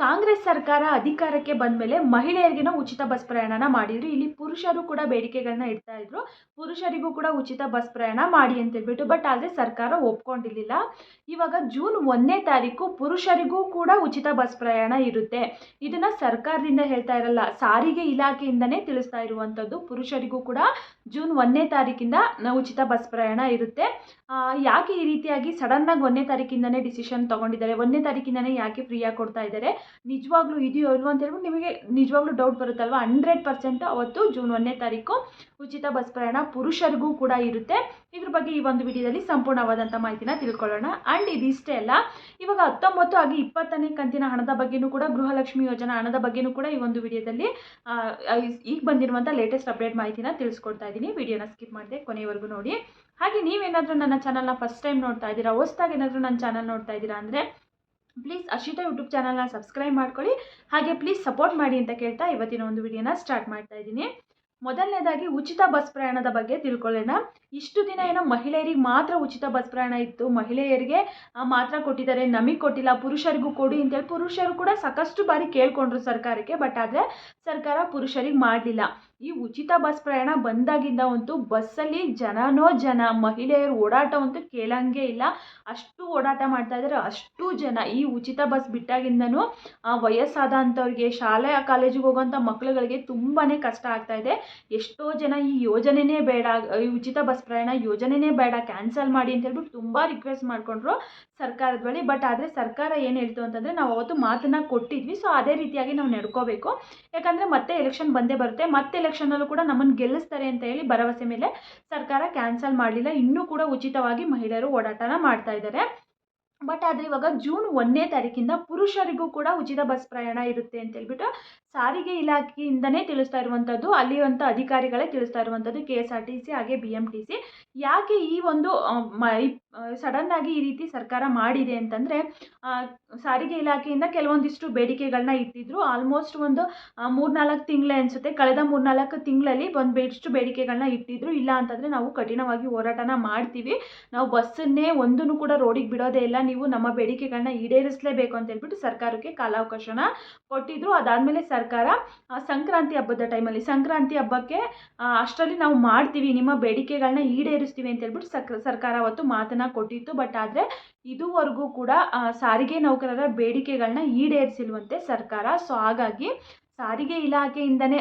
ಕಾಂಗ್ರೆಸ್ ಸರ್ಕಾರ ಅಧಿಕಾರಕ್ಕೆ ಬಂದ ಮೇಲೆ ಮಹಿಳೆಯರಿಗಿನ ಉಚಿತ ಬಸ್ ಪ್ರಯಾಣನ ಮಾಡಿದ್ರು. ಇಲ್ಲಿ ಪುರುಷರು ಕೂಡ ಬೇಡಿಕೆಗಳನ್ನ ಇಡ್ತಾ ಇದ್ರು. ಪುರುಷರಿಗೂ ಕೂಡ ಉಚಿತ ಬಸ್ ಪ್ರಯಾಣ ಮಾಡಿ ಅಂತ ಹೇಳ್ಬಿಟ್ಟು, ಬಟ್ ಆದರೆ ಸರ್ಕಾರ ಒಪ್ಕೊಂಡಿರ್ಲಿಲ್ಲ. ಇವಾಗ ಜೂನ್ ಒಂದನೇ ತಾರೀಕು ಪುರುಷರಿಗೂ ಕೂಡ ಉಚಿತ ಬಸ್ ಪ್ರಯಾಣ ಇರುತ್ತೆ. ಇದನ್ನ ಸರ್ಕಾರದಿಂದ ಹೇಳ್ತಾ ಇರಲ್ಲ, ಸಾರಿಗೆ ಇಲಾಖೆಯಿಂದನೇ ತಿಳಿಸ್ತಾ ಇರುವಂಥದ್ದು ಪುರುಷರಿಗೂ ಕೂಡ ಜೂನ್ ಒಂದನೇ ತಾರೀಕಿಂದ ಉಚಿತ ಬಸ್ ಪ್ರಯಾಣ ಇರುತ್ತೆ. ಯಾಕೆ ಈ ರೀತಿಯಾಗಿ ಸಡನ್ನಾಗಿ ಒಂದನೇ ತಾರೀಕಿಂದನೇ ಡಿಸಿಷನ್ ತಗೊಂಡಿದ್ದಾರೆ? ಒಂದನೇ ತಾರೀಕಿಂದನೇ ಯಾಕೆ ಫ್ರೀಯಾಗಿ ಕೊಡ್ತಾ ಇದ್ದಾರೆ? ನಿಜವಾಗ್ಲೂ ಇದೆಯೋ ಇಲ್ವೋ ಅಂತ ಹೇಳ್ಬಿಟ್ಟು ನಿಮಗೆ ನಿಜವಾಗ್ಲೂ ಡೌಟ್ ಬರುತ್ತಲ್ವ? ಹಂಡ್ರೆಡ್ ಪರ್ಸೆಂಟ್ ಅವತ್ತು ಜೂನ್ ಒಂದನೇ ತಾರೀಕು ಉಚಿತ ಬಸ್ ಪ್ರಯಾಣ ಪುರುಷರಿಗೂ ಕೂಡ ಇರುತ್ತೆ. ಇದ್ರ ಬಗ್ಗೆ ಈ ಒಂದು ವಿಡಿಯೋದಲ್ಲಿ ಸಂಪೂರ್ಣವಾದಂಥ ಮಾಹಿತಿನ ತಿಳ್ಕೊಳ್ಳೋಣ. ಆ್ಯಂಡ್ ಇದಿಷ್ಟೇ ಅಲ್ಲ, ಇವಾಗ ಹತ್ತೊಂಬತ್ತು ಹಾಗೆ ಇಪ್ಪತ್ತನೇ ಕಂತಿನ ಹಣದ ಬಗ್ಗೆನೂ ಕೂಡ ಗೃಹಲಕ್ಷ್ಮಿ ಯೋಜನಾ ಹಣದ ಬಗ್ಗೆನೂ ಕೂಡ ಈ ಒಂದು ವಿಡಿಯೋದಲ್ಲಿ ಈಗ ಬಂದಿರುವಂಥ ಲೇಟೆಸ್ಟ್ ಅಪ್ಡೇಟ್ ಮಾಹಿತಿನ ತಿಳಿಸ್ಕೊಡ್ತಾ ಇದ್ದೀನಿ. ವಿಡಿಯೋನ ಸ್ಕಿಪ್ ಮಾಡಿದೆ ಕೊನೆಯವರೆಗೂ ನೋಡಿ. ಹಾಗೆ ನೀವೇನಾದರೂ ನನ್ನ ಚಾನಲ್ನ ಫಸ್ಟ್ ಟೈಮ್ ನೋಡ್ತಾ ಇದ್ದೀರಾ, ಹೊಸ್ದಾಗಿ ಏನಾದರೂ ನನ್ನ ಚಾನಲ್ ನೋಡ್ತಾ ಇದ್ದೀರಾ ಅಂದರೆ ಪ್ಲೀಸ್ ಅಶಿತಾ ಯೂಟ್ಯೂಬ್ ಚಾನಲ್ನ ಸಬ್ಸ್ಕ್ರೈಬ್ ಮಾಡ್ಕೊಳ್ಳಿ. ಹಾಗೆ ಪ್ಲೀಸ್ ಸಪೋರ್ಟ್ ಮಾಡಿ ಅಂತ ಕೇಳ್ತಾ ಇವತ್ತಿನ ಒಂದು ವಿಡಿಯೋನ ಸ್ಟಾರ್ಟ್ ಮಾಡ್ತಾ ಇದ್ದೀನಿ. ಮೊದಲನೇದಾಗಿ ಉಚಿತ ಬಸ್ ಪ್ರಯಾಣದ ಬಗ್ಗೆ ತಿಳ್ಕೊಳ್ಳೋಣ. ಇಷ್ಟು ದಿನ ಏನೋ ಮಹಿಳೆಯರಿಗೆ ಮಾತ್ರ ಉಚಿತ ಬಸ್ ಪ್ರಯಾಣ ಇತ್ತು. ಮಹಿಳೆಯರಿಗೆ ಮಾತ್ರ ಕೊಟ್ಟಿದ್ದಾರೆ, ನಮಗೆ ಕೊಟ್ಟಿಲ್ಲ, ಪುರುಷರಿಗೂ ಕೊಡಿ ಅಂತೇಳಿ ಪುರುಷರು ಕೂಡ ಸಾಕಷ್ಟು ಬಾರಿ ಕೇಳ್ಕೊಂಡ್ರು ಸರ್ಕಾರಕ್ಕೆ. ಬಟ್ ಆದರೆ ಸರ್ಕಾರ ಪುರುಷರಿಗೆ ಮಾಡಲಿಲ್ಲ. ಈ ಉಚಿತ ಬಸ್ ಪ್ರಯಾಣ ಬಂದಾಗಿಂದ ಅಂತೂ ಬಸ್ಸಲ್ಲಿ ಜನನೋ ಜನ ಮಹಿಳೆಯರು ಓಡಾಟ ಅಂತೂ ಕೇಳಂಗೆ ಇಲ್ಲ. ಅಷ್ಟು ಓಡಾಟ ಮಾಡ್ತಾ ಇದ್ದಾರೆ ಅಷ್ಟು ಜನ. ಈ ಉಚಿತ ಬಸ್ ಬಿಟ್ಟಾಗಿಂದನೂ ಆ, ವಯಸ್ಸಾದ ಅಂಥವ್ರಿಗೆ ಶಾಲೆ ಕಾಲೇಜಿಗೆ ಹೋಗೋಂಥ ಮಕ್ಳುಗಳಿಗೆ ತುಂಬಾ ಕಷ್ಟ ಆಗ್ತಾ ಇದೆ. ಎಷ್ಟೋ ಜನ ಈ ಯೋಜನೆನೇ ಬೇಡ ಈ ಉಚಿತ ಬಸ್ ಪ್ರಯಾಣ ಯೋಜನೆನೇ ಬೇಡ ಕ್ಯಾನ್ಸಲ್ ಮಾಡಿ ಅಂತ ಹೇಳ್ಬಿಟ್ಟು ತುಂಬ ರಿಕ್ವೆಸ್ಟ್ ಮಾಡಿಕೊಂಡ್ರು ಸರ್ಕಾರದ ಬಳಿ. ಬಟ್ ಆದರೆ ಸರ್ಕಾರ ಏನು ಹೇಳ್ತು ಅಂತಂದರೆ ನಾವು ಅವತ್ತು ಮಾತನ್ನ ಕೊಟ್ಟಿದ್ವಿ. ಸೊ ಅದೇ ರೀತಿಯಾಗಿ ನಾವು ನಡ್ಕೋಬೇಕು. ಯಾಕಂದರೆ ಮತ್ತೆ ಎಲೆಕ್ಷನ್ ಬಂದೇ ಬರುತ್ತೆ. ಮತ್ತೆ ಎಲೆಕ್ಷನಲ್ಲೂ ಕೂಡ ನಮ್ಮನ್ನು ಗೆಲ್ಲಿಸ್ತಾರೆ ಅಂತ ಹೇಳಿ ಭರವಸೆ ಮೇಲೆ ಸರ್ಕಾರ ಕ್ಯಾನ್ಸಲ್ ಮಾಡಲಿಲ್ಲ. ಇನ್ನೂ ಕೂಡ ಉಚಿತವಾಗಿ ಮಹಿಳೆಯರು ಓಡಾಟನ ಮಾಡ್ತಾ ಇದ್ದಾರೆ. ಬಟ್ ಆದರೆ ಇವಾಗ ಜೂನ್ ಒಂದನೇ ತಾರೀಕಿಂದ ಪುರುಷರಿಗೂ ಕೂಡ ಉಚಿತ ಬಸ್ ಪ್ರಯಾಣ ಇರುತ್ತೆ ಅಂತ ಹೇಳ್ಬಿಟ್ಟು ಸಾರಿಗೆ ಇಲಾಖೆಯಿಂದನೇ ತಿಳಿಸ್ತಾ ಇರುವಂಥದ್ದು ಅಲ್ಲಿರುವಂಥ ಅಧಿಕಾರಿಗಳೇ ತಿಳಿಸ್ತಾ ಇರುವಂಥದ್ದು K S R T C ಹಾಗೆ ಬಿ ಎಂ ಟಿ ಸಿ ಯಾಕೆ ಈ ಒಂದು ಸಡನ್ನಾಗಿ ಈ ರೀತಿ ಸರ್ಕಾರ ಮಾಡಿದೆ ಅಂತಂದರೆ ಸಾರಿಗೆ ಇಲಾಖೆಯಿಂದ ಕೆಲವೊಂದಿಷ್ಟು ಬೇಡಿಕೆಗಳನ್ನ ಇಟ್ಟಿದ್ರು. ಆಲ್ಮೋಸ್ಟ್ ಒಂದು ಮೂರ್ನಾಲ್ಕು ತಿಂಗಳೇ ಅನಿಸುತ್ತೆ. ಕಳೆದ ಮೂರ್ನಾಲ್ಕು ತಿಂಗಳಲ್ಲಿ ಒಂದು ಬೇಡಿಷ್ಟು ಬೇಡಿಕೆಗಳನ್ನ ಇಟ್ಟಿದ್ರು. ಇಲ್ಲ ಅಂತಂದರೆ ನಾವು ಕಠಿಣವಾಗಿ ಹೋರಾಟನ ಮಾಡ್ತೀವಿ. ನಾವು ಬಸ್ಸನ್ನೇ ಒಂದೂ ಕೂಡ ರೋಡಿಗೆ ಬಿಡೋದೇ ಇಲ್ಲ. ನೀವು ನಮ್ಮ ಬೇಡಿಕೆಗಳನ್ನ ಈಡೇರಿಸಲೇಬೇಕು ಅಂತ ಹೇಳ್ಬಿಟ್ಟು ಸರ್ಕಾರಕ್ಕೆ ಕಾಲಾವಕಾಶನ ಕೊಟ್ಟಿದ್ರು. ಅದಾದಮೇಲೆ ಸರ್ಕಾರ ಸಂಕ್ರಾಂತಿ ಹಬ್ಬದ ಟೈಮಲ್ಲಿ ಸಂಕ್ರಾಂತಿ ಹಬ್ಬಕ್ಕೆ ಅಷ್ಟರಲ್ಲಿ ನಾವು ಮಾಡ್ತೀವಿ. ನಿಮ್ಮ ಬೇಡಿಕೆಗಳನ್ನ ಈಡೇರಿಸ್ತೀವಿ ಅಂತ ಹೇಳ್ಬಿಟ್ಟು ಸರ್ಕಾರ ಅವತ್ತು ಮಾತನ್ನ ಕೊಟ್ಟಿತ್ತು. ಬಟ್ ಆದರೆ ಇದುವರೆಗೂ ಕೂಡ ಸಾರಿಗೆ ಸಾರಿಗೆ ನೌಕರರ ಬೇಡಿಕೆಗಳನ್ನ ಈಡೇರಿಸಿಲ್ವಂತೆ ಸರ್ಕಾರ. ಸೊ ಹಾಗಾಗಿ ಸಾರಿಗೆ ಇಲಾಖೆಯಿಂದನೇ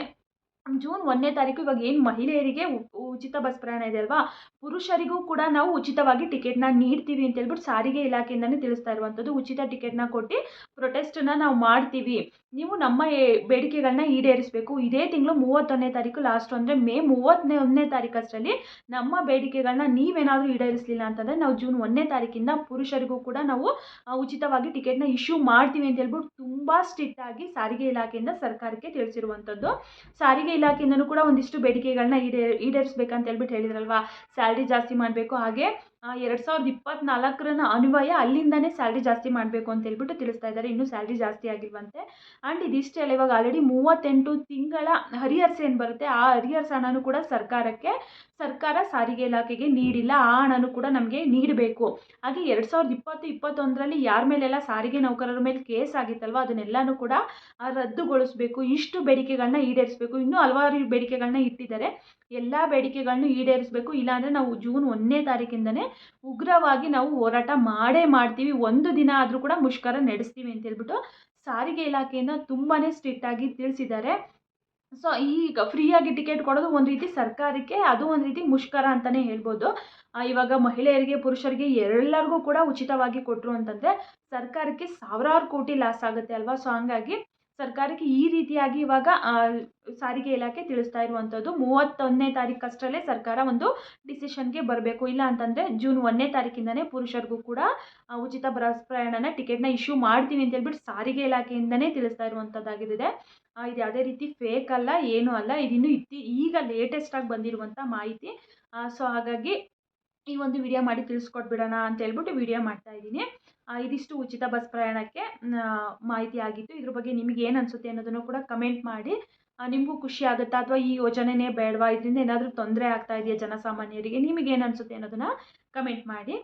ಜೂನ್ ಒಂದನೇ ತಾರೀಕು ಇವಾಗ ಏನು ಮಹಿಳೆಯರಿಗೆ ಉಚಿತ ಬಸ್ ಪ್ರಯಾಣ ಇದೆ ಅಲ್ವಾ? ಪುರುಷರಿಗೂ ಕೂಡ ನಾವು ಉಚಿತವಾಗಿ ಟಿಕೆಟ್ನ ನೀಡ್ತೀವಿ ಅಂತ ಹೇಳ್ಬಿಟ್ಟು ಸಾರಿಗೆ ಇಲಾಖೆಯಿಂದನೇ ತಿಳಿಸ್ತಾ ಇರುವಂಥದ್ದು. ಉಚಿತ ಟಿಕೆಟ್ನ ಕೊಟ್ಟು ಪ್ರೊಟೆಸ್ಟನ್ನ ನಾವು ಮಾಡ್ತೀವಿ. ನೀವು ನಮ್ಮ ಏ- ಬೇಡಿಕೆಗಳನ್ನ ಈಡೇರಿಸಬೇಕು. ಇದೇ ತಿಂಗಳು ಮೂವತ್ತೊಂದನೇ ತಾರೀಕು ಲಾಸ್ಟ್ ಅಂದರೆ ಮೇ ಮೂವತ್ತನೇ ಒಂದನೇ ತಾರೀಕು ಅಷ್ಟರಲ್ಲಿ ನಮ್ಮ ಬೇಡಿಕೆಗಳನ್ನ ನೀವೇನಾದರೂ ಈಡೇರಿಸಲಿಲ್ಲ ಅಂತಂದರೆ ನಾವು ಜೂನ್ ಒಂದನೇ ತಾರೀಕಿಂದ ಪುರುಷರಿಗೂ ಕೂಡ ನಾವು ಉಚಿತವಾಗಿ ಟಿಕೆಟ್ನ ಇಶ್ಯೂ ಮಾಡ್ತೀವಿ ಅಂತ ಹೇಳ್ಬಿಟ್ಟು ತುಂಬ ಸ್ಟ್ರಿಕ್ಟ್ ಆಗಿ ಸಾರಿಗೆ ಇಲಾಖೆಯಿಂದ ಸರ್ಕಾರಕ್ಕೆ ತಿಳಿಸಿರುವಂಥದ್ದು. ಸಾರಿಗೆ ಇಲಾಖೆಯಿಂದನೂ ಕೂಡ ಒಂದಿಷ್ಟು ಬೇಡಿಕೆಗಳನ್ನ ಈಡೇ, ಈಡೇರಿಸ್ಬೇಕಂತ ಹೇಳ್ಬಿಟ್ಟು ಹೇಳಿದ್ರಲ್ವಾ? ಸ್ಯಾಲ್ರಿ ಜಾಸ್ತಿ ಮಾಡಬೇಕು. ಹಾಗೆ ಎರಡು ಸಾವಿರದ ಇಪ್ಪತ್ತ್ನಾಲ್ಕರ ಅನ್ವಯ ಅಲ್ಲಿಂದನೇ ಸ್ಯಾಲ್ರಿ ಜಾಸ್ತಿ ಮಾಡಬೇಕು ಅಂತ ಹೇಳ್ಬಿಟ್ಟು ತಿಳಿಸ್ತಾ ಇದ್ದಾರೆ. ಇನ್ನೂ ಸ್ಯಾಲ್ರಿ ಜಾಸ್ತಿ ಆಗಿಲ್ವಂತೆ. ಆ್ಯಂಡ್ ಇದಿಷ್ಟೇ ಅಲ್ಲ, ಇವಾಗ ಆಲ್ರೆಡಿ ಮೂವತ್ತೆಂಟು ತಿಂಗಳ ಹರಿಯರ್ಸ್ ಏನು ಬರುತ್ತೆ? ಆ ಹರಿಹರ್ಸ ಹಣನೂ ಕೂಡ ಸರ್ಕಾರಕ್ಕೆ, ಸರ್ಕಾರ ಸಾರಿಗೆ ಇಲಾಖೆಗೆ ನೀಡಿಲ್ಲ. ಆ ಹಣನೂ ಕೂಡ ನಮಗೆ ನೀಡಬೇಕು. ಹಾಗೆ ಎರಡು ಸಾವಿರದ ಇಪ್ಪತ್ತು, ಇಪ್ಪತ್ತೊಂದರಲ್ಲಿ ಯಾರ ಮೇಲೆಲ್ಲ ಸಾರಿಗೆ ನೌಕರರ ಮೇಲೆ ಕೇಸ್ ಆಗಿತ್ತಲ್ವ? ಅದನ್ನೆಲ್ಲನೂ ಕೂಡ ರದ್ದುಗೊಳಿಸಬೇಕು. ಇಷ್ಟು ಬೇಡಿಕೆಗಳನ್ನ ಈಡೇರಿಸಬೇಕು. ಇನ್ನೂ ಹಲವಾರು ಬೇಡಿಕೆಗಳನ್ನ ಇಟ್ಟಿದ್ದಾರೆ. ಎಲ್ಲ ಬೇಡಿಕೆಗಳನ್ನು ಈಡೇರಿಸಬೇಕು. ಇಲ್ಲಾಂದರೆ ನಾವು ಜೂನ್ ಒಂದನೇ ತಾರೀಕಿಂದನೇ ಉಗ್ರವಾಗಿ ನಾವು ಹೋರಾಟ ಮಾಡೇ ಮಾಡ್ತೀವಿ. ಒಂದು ದಿನ ಆದರೂ ಕೂಡ ಮುಷ್ಕರ ನಡೆಸ್ತೀವಿ ಅಂತ ಹೇಳ್ಬಿಟ್ಟು ಸಾರಿಗೆ ಇಲಾಖೆಯಿಂದ ತುಂಬಾ ಸ್ಟ್ರಿಕ್ಟಾಗಿ ತಿಳಿಸಿದ್ದಾರೆ. ಸೊ ಈಗ ಫ್ರೀಯಾಗಿ ಟಿಕೆಟ್ ಕೊಡೋದು ಒಂದು ರೀತಿ ಸರ್ಕಾರಕ್ಕೆ, ಅದು ಒಂದು ರೀತಿ ಮುಷ್ಕರ ಅಂತಲೇ ಹೇಳ್ಬೋದು. ಇವಾಗ ಮಹಿಳೆಯರಿಗೆ, ಪುರುಷರಿಗೆ ಎಲ್ಲರಿಗೂ ಕೂಡ ಉಚಿತವಾಗಿ ಕೊಟ್ಟರು ಅಂತಂದರೆ ಸರ್ಕಾರಕ್ಕೆ ಸಾವಿರಾರು ಕೋಟಿ ಲಾಸ್ ಆಗುತ್ತೆ ಅಲ್ವಾ? ಸೊ ಹಂಗಾಗಿ ಸರ್ಕಾರಕ್ಕೆ ಈ ರೀತಿಯಾಗಿ ಇವಾಗ ಸಾರಿಗೆ ಇಲಾಖೆ ತಿಳಿಸ್ತಾ ಇರುವಂಥದ್ದು ಮೂವತ್ತೊಂದನೇ ತಾರೀಕು ಅಷ್ಟರಲ್ಲೇ ಸರ್ಕಾರ ಒಂದು ಡಿಸಿಷನ್ಗೆ ಬರಬೇಕು. ಇಲ್ಲ ಅಂತಂದರೆ ಜೂನ್ ಒಂದನೇ ತಾರೀಕಿಂದನೇ ಪುರುಷರಿಗೂ ಕೂಡ ಉಚಿತ ಬಸ್ ಪ್ರಯಾಣನ ಟಿಕೆಟ್ನ ಇಶ್ಯೂ ಮಾಡ್ತೀನಿ ಅಂತ ಹೇಳ್ಬಿಟ್ಟು ಸಾರಿಗೆ ಇಲಾಖೆಯಿಂದನೇ ತಿಳಿಸ್ತಾ ಇರುವಂಥದ್ದಾಗಿದೆ ಇದು ಯಾವುದೇ ರೀತಿ ಫೇಕ್ ಅಲ್ಲ, ಏನೂ ಅಲ್ಲ, ಇದಿನ್ನು ಇತ್ತಿ, ಈಗ ಲೇಟೆಸ್ಟಾಗಿ ಬಂದಿರುವಂಥ ಮಾಹಿತಿ. ಸೊ ಹಾಗಾಗಿ ಈ ಒಂದು ವಿಡಿಯೋ ಮಾಡಿ ತಿಳಿಸ್ಕೊಟ್ಬಿಡೋಣ ಅಂತ ಹೇಳ್ಬಿಟ್ಟು ವಿಡಿಯೋ ಮಾಡ್ತಾ ಇದ್ದೀನಿ. ಇದಿಷ್ಟು ಉಚಿತ ಬಸ್ ಪ್ರಯಾಣಕ್ಕೆ ಮಾಹಿತಿ ಆಗಿತ್ತು. ಇದ್ರ ಬಗ್ಗೆ ನಿಮಗೆ ಏನು ಅನಿಸುತ್ತೆ ಅನ್ನೋದನ್ನು ಕೂಡ ಕಮೆಂಟ್ ಮಾಡಿ. ನಿಮಗೂ ಖುಷಿ ಆಗುತ್ತಾ? ಅಥವಾ ಈ ಯೋಜನೆನೇ ಬೇಡವಾ? ಇದರಿಂದ ಏನಾದರೂ ತೊಂದರೆ ಆಗ್ತಾ ಇದೆಯಾ ಜನಸಾಮಾನ್ಯರಿಗೆ? ನಿಮಗೇನು ಅನಿಸುತ್ತೆ ಅನ್ನೋದನ್ನು ಕಮೆಂಟ್ ಮಾಡಿ.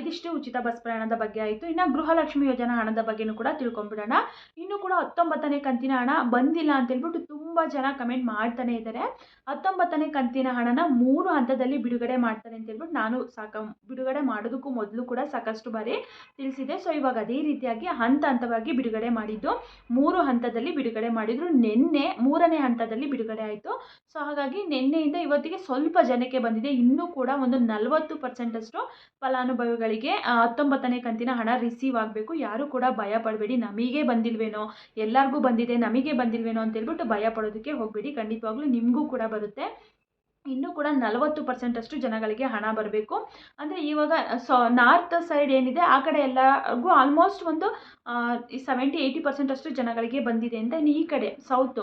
ಇದಿಷ್ಟು ಉಚಿತ ಬಸ್ ಪ್ರಯಾಣದ ಬಗ್ಗೆ ಆಯಿತು. ಇನ್ನು ಗೃಹಲಕ್ಷ್ಮಿ ಯೋಜನಾ ಹಣದ ಬಗ್ಗೆನೂ ಕೂಡ ತಿಳ್ಕೊಂಬಿಡೋಣ. ಇನ್ನು ಕೂಡ ಹತ್ತೊಂಬತ್ತನೇ ಕಂತಿನ ಹಣ ಬಂದಿಲ್ಲ ಅಂತೇಳ್ಬಿಟ್ಟು ತುಂಬ ಜನ ಕಮೆಂಟ್ ಮಾಡ್ತಾನೆ ಇದ್ದಾರೆ ಹತ್ತೊಂಬತ್ತನೇ ಕಂತಿನ ಹಣನ ಮೂರು ಹಂತದಲ್ಲಿ ಬಿಡುಗಡೆ ಮಾಡ್ತಾರೆ ಅಂತೇಳ್ಬಿಟ್ಟು ನಾನು ಸಾಕ, ಬಿಡುಗಡೆ ಮಾಡೋದಕ್ಕೂ ಮೊದಲು ಕೂಡ ಸಾಕಷ್ಟು ಬಾರಿ ತಿಳಿಸಿದೆ ಸೊ ಇವಾಗ ಅದೇ ರೀತಿಯಾಗಿ ಹಂತ ಹಂತವಾಗಿ ಬಿಡುಗಡೆ ಮಾಡಿದ್ದು. ಮೂರು ಹಂತದಲ್ಲಿ ಬಿಡುಗಡೆ ಮಾಡಿದ್ರು. ನಿನ್ನೆ ಮೂರನೇ ಹಂತದಲ್ಲಿ ಬಿಡುಗಡೆ ಆಯಿತು. ಸೊ ಹಾಗಾಗಿ ನಿನ್ನೆಯಿಂದ ಇವತ್ತಿಗೆ ಸ್ವಲ್ಪ ಜನಕ್ಕೆ ಬಂದಿದೆ. ಇನ್ನೂ ಕೂಡ ಒಂದು ನಲವತ್ತು ಪರ್ಸೆಂಟಷ್ಟು ಫಲಾನುಭವಿಗಳಿಗೆ ಆ, ಹತ್ತೊಂಬತ್ತನೇ ಕಂತಿನ ಹಣ ರಿಸೀವ್ ಆಗಬೇಕು. ಯಾರು ಕೂಡ ಭಯ ಪಡಬೇಡಿ. ನಮಗೆ ಬಂದಿಲ್ವೇನೋ ಎಲ್ಲರಿಗೂ ಬಂದಿದೆ ನಮಗೆ ಬಂದಿಲ್ವೇನೋ ಅಂತ ಹೇಳ್ಬಿಟ್ಟು ಭಯ ಪಡೋದಕ್ಕೆ ಹೋಗಬೇಡಿ. ಖಂಡಿತವಾಗ್ಲೂ ನಿಮಗೂ ಕೂಡ ಬರುತ್ತೆ. ಇನ್ನೂ ಕೂಡ ನಲವತ್ತು ಪರ್ಸೆಂಟಷ್ಟು ಜನಗಳಿಗೆ ಹಣ ಬರಬೇಕು. ಅಂದರೆ ಇವಾಗ ಸೊ, ನಾರ್ತ್ ಸೈಡ್ ಏನಿದೆ, ಆ ಕಡೆ ಎಲ್ಲರಿಗೂ ಆಲ್ಮೋಸ್ಟ್ ಒಂದು ಸೆವೆಂಟಿ ಏಯ್ಟಿ ಪರ್ಸೆಂಟಷ್ಟು ಜನಗಳಿಗೆ ಬಂದಿದೆ ಅಂತ ಇನ್ನು ಈ ಕಡೆ ಸೌತು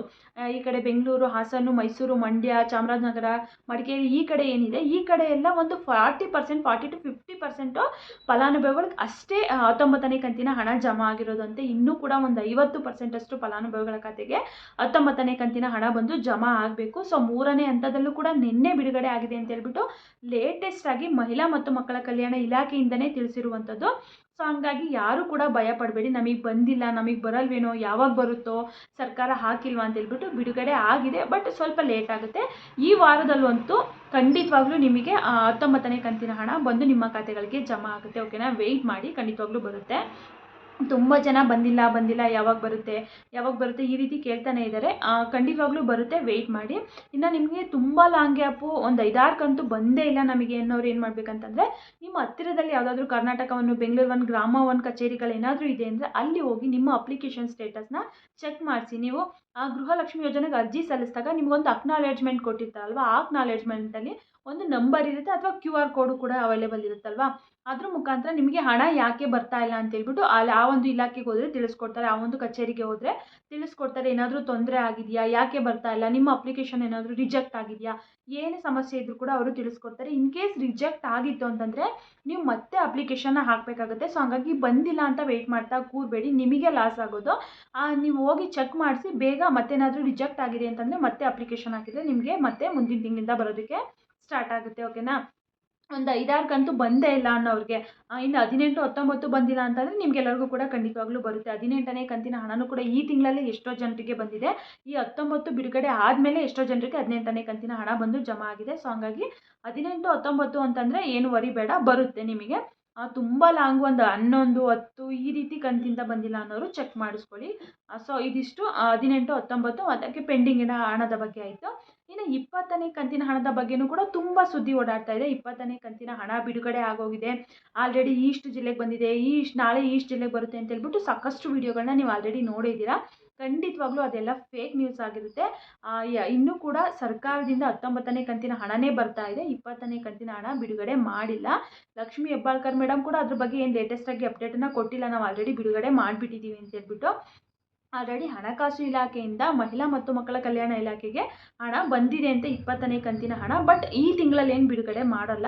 ಈ ಕಡೆ ಬೆಂಗಳೂರು, ಹಾಸನ, ಮೈಸೂರು, ಮಂಡ್ಯ, ಚಾಮರಾಜನಗರ, ಮಡಿಕೇರಿ, ಈ ಕಡೆ ಏನಿದೆ, ಈ ಕಡೆ ಎಲ್ಲ ಒಂದು forty percent forty two fifty percent ಫಲಾನುಭವಿಗಳಿಗೆ ಅಷ್ಟೇ ಹತ್ತೊಂಬತ್ತನೇ ಕಂತಿನ ಹಣ ಜಮಾ ಆಗಿರೋದಂತೆ ಇನ್ನೂ ಕೂಡ ಒಂದು ಐವತ್ತು ಪರ್ಸೆಂಟಷ್ಟು ಫಲಾನುಭವಿಗಳ ಖಾತೆಗೆ ಹತ್ತೊಂಬತ್ತನೇ ಕಂತಿನ ಹಣ ಬಂದು ಜಮಾ ಆಗಬೇಕು. ಸೊ ಮೂರನೇ ಹಂತದಲ್ಲೂ ಕೂಡ ನಿನ್ನೆ ಬಿಡುಗಡೆ ಆಗಿದೆ ಅಂತ ಹೇಳ್ಬಿಟ್ಟು ಲೇಟೆಸ್ಟ್ ಆಗಿ ಮಹಿಳಾ ಮತ್ತು ಮಕ್ಕಳ ಕಲ್ಯಾಣ ಇಲಾಖೆಯಿಂದನೇ ತಿಳಿಸಿರುವಂಥದ್ದು. ಸೊ ಹಂಗಾಗಿ ಯಾರು ಕೂಡ ಭಯ ಪಡಬೇಡಿ. ನಮಗೆ ಬಂದಿಲ್ಲ, ನಮಗೆ ಬರಲ್ವೇನೋ, ಯಾವಾಗ ಬರುತ್ತೋ, ಸರ್ಕಾರ ಹಾಕಿಲ್ವಾ ಅಂತ ಹೇಳ್ಬಿಟ್ಟು ಬಿಡುಗಡೆ ಆಗಿದೆ. ಬಟ್ ಸ್ವಲ್ಪ ಲೇಟ್ ಆಗುತ್ತೆ. ಈ ವಾರದಲ್ಲಂತೂ ಖಂಡಿತವಾಗ್ಲೂ ನಿಮಗೆ ಹತ್ತೊಂಬತ್ತನೇ ಕಂತಿನ ಹಣ ಬಂದು ನಿಮ್ಮ ಖಾತೆಗಳಿಗೆ ಜಮಾ ಆಗುತ್ತೆ. ಓಕೆನಾ ವೆಯ್ಟ್ ಮಾಡಿ. ಖಂಡಿತವಾಗ್ಲೂ ಬರುತ್ತೆ. ತುಂಬ ಜನ ಬಂದಿಲ್ಲ ಬಂದಿಲ್ಲ, ಯಾವಾಗ ಬರುತ್ತೆ ಯಾವಾಗ ಬರುತ್ತೆ ಈ ರೀತಿ ಕೇಳ್ತಾನೆ ಇದ್ದಾರೆ ಖಂಡಿತವಾಗ್ಲೂ ಬರುತ್ತೆ ವೆಯ್ಟ್ ಮಾಡಿ. ಇನ್ನು ನಿಮಗೆ ತುಂಬ ಲಾಂಗ್ ಗ್ಯಾಪು ಒಂದು ಐದಾರು ಕಂತು ಬಂದೇ ಇಲ್ಲ ನಮಗೆ ಅನ್ನೋರು ಏನು ಮಾಡಬೇಕಂತಂದರೆ, ನಿಮ್ಮ ಹತ್ತಿರದಲ್ಲಿ ಯಾವುದಾದ್ರೂ ಕರ್ನಾಟಕವನ್ನು, ಬೆಂಗಳೂರು ಒಂದು ಗ್ರಾಮ ಒಂದು ಕಚೇರಿಗಳೇನಾದರೂ ಇದೆ ಅಂದರೆ ಅಲ್ಲಿ ಹೋಗಿ ನಿಮ್ಮ ಅಪ್ಲಿಕೇಶನ್ ಸ್ಟೇಟಸ್ನ ಚೆಕ್ ಮಾಡಿಸಿ. ನೀವು ಆ ಗೃಹಲಕ್ಷ್ಮಿ ಯೋಜನೆಗೆ ಅರ್ಜಿ ಸಲ್ಲಿಸಿದಾಗ ನಿಮಗೊಂದು ಅಕ್ನಾಲೆಜ್ಮೆಂಟ್ ಕೊಟ್ಟಿರ್ತಾರಲ್ವ, ಆ ಅಕ್ನಾಲೇಜ್ಮೆಂಟಲ್ಲಿ ಒಂದು ನಂಬರ್ ಇರುತ್ತೆ ಅಥವಾ ಕ್ಯೂ ಆರ್ ಕೋಡು ಕೂಡ ಅವೈಲೇಬಲ್ ಇರುತ್ತಲ್ವಾ? ಅದ್ರ ಮುಖಾಂತರ ನಿಮಗೆ ಹಣ ಯಾಕೆ ಬರ್ತಾ ಇಲ್ಲ ಅಂತ ಹೇಳ್ಬಿಟ್ಟು ಅಲ್ಲಿ ಆ ಒಂದು ಇಲಾಖೆಗೆ ಹೋದರೆ ತಿಳಿಸ್ಕೊಡ್ತಾರೆ, ಆ ಒಂದು ಕಚೇರಿಗೆ ಹೋದರೆ ತಿಳಿಸ್ಕೊಡ್ತಾರೆ. ಏನಾದರೂ ತೊಂದರೆ ಆಗಿದೆಯಾ? ಯಾಕೆ ಬರ್ತಾ ಇಲ್ಲ? ನಿಮ್ಮ ಅಪ್ಲಿಕೇಶನ್ ಏನಾದರೂ ರಿಜೆಕ್ಟ್ ಆಗಿದೆಯಾ? ಏನೇ ಸಮಸ್ಯೆ ಇದ್ದರೂ ಕೂಡ ಅವರು ತಿಳಿಸ್ಕೊಡ್ತಾರೆ. ಇನ್ ಕೇಸ್ ರಿಜೆಕ್ಟ್ ಆಗಿತ್ತು ಅಂತಂದರೆ ನೀವು ಮತ್ತೆ ಅಪ್ಲಿಕೇಶನ್ನ ಹಾಕಬೇಕಾಗುತ್ತೆ. ಸೊ ಹಂಗಾಗಿ ಬಂದಿಲ್ಲ ಅಂತ ವೆಯ್ಟ್ ಮಾಡ್ತಾ ಕೂರಬೇಡಿ. ನಿಮಗೆ ಲಾಸ್ ಆಗೋದು. ನೀವು ಹೋಗಿ ಚೆಕ್ ಮಾಡಿಸಿ, ಬೇಗ ಮತ್ತೇನಾದರೂ ರಿಜೆಕ್ಟ್ ಆಗಿದೆ ಅಂತಂದರೆ ಮತ್ತೆ ಅಪ್ಲಿಕೇಶನ್ ಹಾಕಿದರೆ ನಿಮಗೆ ಮತ್ತೆ ಮುಂದಿನ ತಿಂಗಳಿಂದ ಬರೋದಕ್ಕೆ ಸ್ಟಾರ್ಟ್ ಆಗುತ್ತೆ ಓಕೆನಾ ಒಂದು ಐದಾರು ಕಂತು ಬಂದೇ ಇಲ್ಲ ಅನ್ನೋರಿಗೆ. ಇನ್ನು ಹದಿನೆಂಟು, ಹತ್ತೊಂಬತ್ತು ಬಂದಿಲ್ಲ ಅಂತಂದರೆ ನಿಮ್ಗೆಲ್ಲರಿಗೂ ಕೂಡ ಖಂಡಿತವಾಗ್ಲೂ ಬರುತ್ತೆ. ಹದಿನೆಂಟನೇ ಕಂತಿನ ಹಣನೂ ಕೂಡ ಈ ತಿಂಗಳಲ್ಲಿ ಎಷ್ಟೋ ಜನರಿಗೆ ಬಂದಿದೆ. ಈ ಹತ್ತೊಂಬತ್ತು ಬಿಡುಗಡೆ ಆದಮೇಲೆ ಎಷ್ಟೋ ಜನರಿಗೆ ಹದಿನೆಂಟನೇ ಕಂತಿನ ಹಣ ಬಂದು ಜಮಾ ಆಗಿದೆ. ಸೊ ಹಂಗಾಗಿ ಹದಿನೆಂಟು, ಹತ್ತೊಂಬತ್ತು ಅಂತಂದರೆ ಏನು ವರಿ ಬೇಡ, ಬರುತ್ತೆ ನಿಮಗೆ. ತುಂಬ ಲಾಂಗ್ ಒಂದು ಹನ್ನೊಂದು, ಹತ್ತು ಈ ರೀತಿ ಕಂತಿಂದ ಬಂದಿಲ್ಲ ಅನ್ನೋರು ಚೆಕ್ ಮಾಡಿಸ್ಕೊಳ್ಳಿ. ಸೊ ಇದಿಷ್ಟು ಹದಿನೆಂಟು, ಹತ್ತೊಂಬತ್ತು ಅದಕ್ಕೆ ಪೆಂಡಿಂಗಿನ ಹಣದ ಬಗ್ಗೆ ಆಯಿತು. ಇನ್ನು ಇಪ್ಪತ್ತನೇ ಕಂತಿನ ಹಣದ ಬಗ್ಗೆನೂ ಕೂಡ ತುಂಬ ಸುದ್ದಿ ಓಡಾಡ್ತಾ ಇದೆ. ಇಪ್ಪತ್ತನೇ ಕಂತಿನ ಹಣ ಬಿಡುಗಡೆ ಆಗೋಗಿದೆ. ಆಲ್ರೆಡಿ ಈಸ್ಟ್ ಜಿಲ್ಲೆಗೆ ಬಂದಿದೆ. ಈಸ್ಟ್ ನಾಳೆ ಈಸ್ಟ್ ಜಿಲ್ಲೆಗೆ ಬರುತ್ತೆ ಅಂತ ಹೇಳ್ಬಿಟ್ಟು ಸಾಕಷ್ಟು ವಿಡಿಯೋಗಳನ್ನ ನೀವು ಆಲ್ರೆಡಿ ನೋಡಿದ್ದೀರಾ. ಖಂಡಿತವಾಗ್ಲೂ ಅದೆಲ್ಲ ಫೇಕ್ ನ್ಯೂಸ್ ಆಗಿರುತ್ತೆ. ಇನ್ನೂ ಕೂಡ ಸರ್ಕಾರದಿಂದ ಹತ್ತೊಂಬತ್ತನೇ ಕಂತಿನ ಹಣನೇ ಬರ್ತಾ ಇದೆ. ಇಪ್ಪತ್ತನೇ ಕಂತಿನ ಹಣ ಬಿಡುಗಡೆ ಮಾಡಿಲ್ಲ. ಲಕ್ಷ್ಮಿ ಹೆಬ್ಬಾಳ್ಕರ್ ಮೇಡಮ್ ಕೂಡ ಅದ್ರ ಬಗ್ಗೆ ಏನು ಲೇಟೆಸ್ಟಾಗಿ ಅಪ್ಡೇಟನ್ನು ಕೊಟ್ಟಿಲ್ಲ. ನಾವು ಆಲ್ರೆಡಿ ಬಿಡುಗಡೆ ಮಾಡಿಬಿಟ್ಟಿದ್ದೀವಿ ಅಂತ ಹೇಳ್ಬಿಟ್ಟು ಆಲ್ರೆಡಿ ಹಣಕಾಸು ಇಲಾಖೆಯಿಂದ ಮಹಿಳಾ ಮತ್ತು ಮಕ್ಕಳ ಕಲ್ಯಾಣ ಇಲಾಖೆಗೆ ಹಣ ಬಂದಿದೆ ಅಂತ ಇಪ್ಪತ್ತನೇ ಕಂತಿನ ಹಣ. ಬಟ್ ಈ ತಿಂಗಳಲ್ಲಿ ಏನು ಬಿಡುಗಡೆ ಮಾಡಲ್ಲ.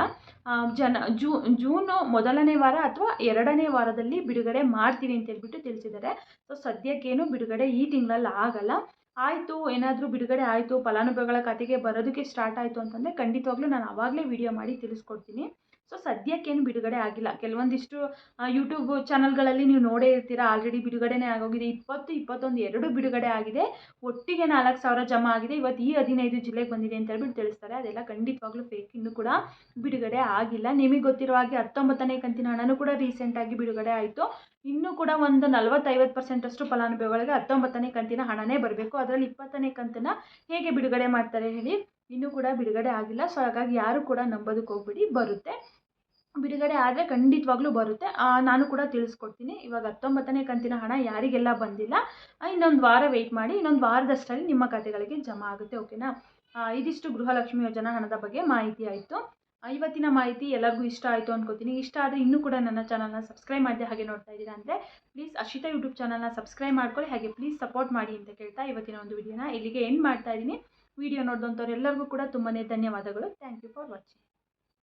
ಜನ ಜೂನು ಮೊದಲನೇ ವಾರ ಅಥವಾ ಎರಡನೇ ವಾರದಲ್ಲಿ ಬಿಡುಗಡೆ ಮಾಡ್ತೀವಿ ಅಂತ ಹೇಳ್ಬಿಟ್ಟು ತಿಳಿಸಿದ್ದಾರೆ. ಸೊ ಸದ್ಯಕ್ಕೇನು ಬಿಡುಗಡೆ ಈ ತಿಂಗಳಲ್ಲಿ ಆಗಲ್ಲ. ಆಯಿತು, ಏನಾದರೂ ಬಿಡುಗಡೆ ಆಯಿತು, ಫಲಾನುಭವಿಗಳ ಖಾತೆಗೆ ಬರೋದಕ್ಕೆ ಸ್ಟಾರ್ಟ್ ಆಯಿತು ಅಂತಂದರೆ ಖಂಡಿತವಾಗ್ಲೂ ನಾನು ಆವಾಗಲೇ ವಿಡಿಯೋ ಮಾಡಿ ತಿಳಿಸ್ಕೊಡ್ತೀನಿ. ಸೊ ಸದ್ಯಕ್ಕೇನು ಬಿಡುಗಡೆ ಆಗಿಲ್ಲ. ಕೆಲವೊಂದಿಷ್ಟು ಯೂಟ್ಯೂಬ್ ಚಾನಲ್ಗಳಲ್ಲಿ ನೀವು ನೋಡೇ ಇರ್ತೀರಾ. ಆಲ್ರೆಡಿ ಬಿಡುಗಡೆನೇ ಆಗೋಗಿದೆ. ಇಪ್ಪತ್ತು, ಇಪ್ಪತ್ತೊಂದು ಎರಡು ಬಿಡುಗಡೆ ಆಗಿದೆ. ಒಟ್ಟಿಗೆ ನಾಲ್ಕು ಸಾವಿರ ಜಮಾ ಆಗಿದೆ. ಇವತ್ತು ಈ ಹದಿನೈದು ಜಿಲ್ಲೆಗೆ ಬಂದಿದೆ ಅಂತ ಹೇಳ್ಬಿಟ್ಟು ತಿಳಿಸ್ತಾರೆ. ಅದೆಲ್ಲ ಖಂಡಿತವಾಗ್ಲೂ ಫೇಕ್ ಇನ್ನೂ ಕೂಡ ಬಿಡುಗಡೆ ಆಗಿಲ್ಲ. ನಿಮಗೆ ಗೊತ್ತಿರೋ ಹಾಗೆ ಹತ್ತೊಂಬತ್ತನೇ ಕಂತಿನ ಹಣನೂ ಕೂಡ ರೀಸೆಂಟಾಗಿ ಬಿಡುಗಡೆ ಆಯಿತು. ಇನ್ನೂ ಕೂಡ ಒಂದು ನಲವತ್ತೈವತ್ತು ಪರ್ಸೆಂಟಷ್ಟು ಫಲಾನುಭವಿಗಳಿಗೆ ಹತ್ತೊಂಬತ್ತನೇ ಕಂತಿನ ಹಣನೇ ಬರಬೇಕು. ಅದರಲ್ಲಿ ಇಪ್ಪತ್ತನೇ ಕಂತನ್ನ ಹೇಗೆ ಬಿಡುಗಡೆ ಮಾಡ್ತಾರೆ ಹೇಳಿ ಇನ್ನೂ ಕೂಡ ಬಿಡುಗಡೆ ಆಗಿಲ್ಲ. ಸೊ ಹಾಗಾಗಿ ಯಾರು ಕೂಡ ನಂಬೋದಕ್ಕೆ ಹೋಗ್ಬಿಡಿ. ಬರುತ್ತೆ. ಬಿಡುಗಡೆ ಆದರೆ ಖಂಡಿತವಾಗ್ಲೂ ಬರುತ್ತೆ. ನಾನು ಕೂಡ ತಿಳಿಸ್ಕೊಡ್ತೀನಿ. ಇವಾಗ ಹತ್ತೊಂಬತ್ತನೇ ಕಂತಿನ ಹಣ ಯಾರಿಗೆಲ್ಲ ಬಂದಿಲ್ಲ ಇನ್ನೊಂದು ವಾರ ವೆಯ್ಟ್ ಮಾಡಿ, ಇನ್ನೊಂದು ವಾರದಷ್ಟರಲ್ಲಿ ನಿಮ್ಮ ಖಾತೆಗಳಿಗೆ ಜಮಾ ಆಗುತ್ತೆ ಓಕೆನಾ ಇದಿಷ್ಟು ಗೃಹಲಕ್ಷ್ಮಿ ಯೋಜನಾ ಹಣದ ಬಗ್ಗೆ ಮಾಹಿತಿ ಆಯಿತು. ಇವತ್ತಿನ ಮಾಹಿತಿ ಎಲ್ಲರಿಗೂ ಇಷ್ಟ ಆಯಿತು ಅಂದ್ಕೋತೀನಿ ಇಷ್ಟ ಆದರೆ ಇನ್ನೂ ಕೂಡ ನನ್ನ ಚಾನಲ್ನ ಸಬ್ಸ್ಕ್ರೈಬ್ ಮಾಡಿದೆ ಹಾಗೆ ನೋಡ್ತಾ ಇದ್ದೀರಾ ಅಂದರೆ ಪ್ಲೀಸ್ ಅಶಿತಾ ಯೂಟ್ಯೂಬ್ ಚಾನಲ್ನ ಸಬ್ಸ್ಕ್ರೈಬ್ ಮಾಡ್ಕೊಳ್ಳಿ, ಹಾಗೆ ಪ್ಲೀಸ್ ಸಪೋರ್ಟ್ ಮಾಡಿ ಅಂತ ಕೇಳ್ತಾ ಇವತ್ತಿನ ಒಂದು ವಿಡಿಯೋನ ಇಲ್ಲಿಗೆ ಎಂಡ್ ಮಾಡ್ತಾ ಇದ್ದೀನಿ. ವಿಡಿಯೋ ನೋಡಿದಂಥವ್ರು ಎಲ್ಲರಿಗೂ ಕೂಡ ತುಂಬಾ ಧನ್ಯವಾದಗಳು. Thank you for watching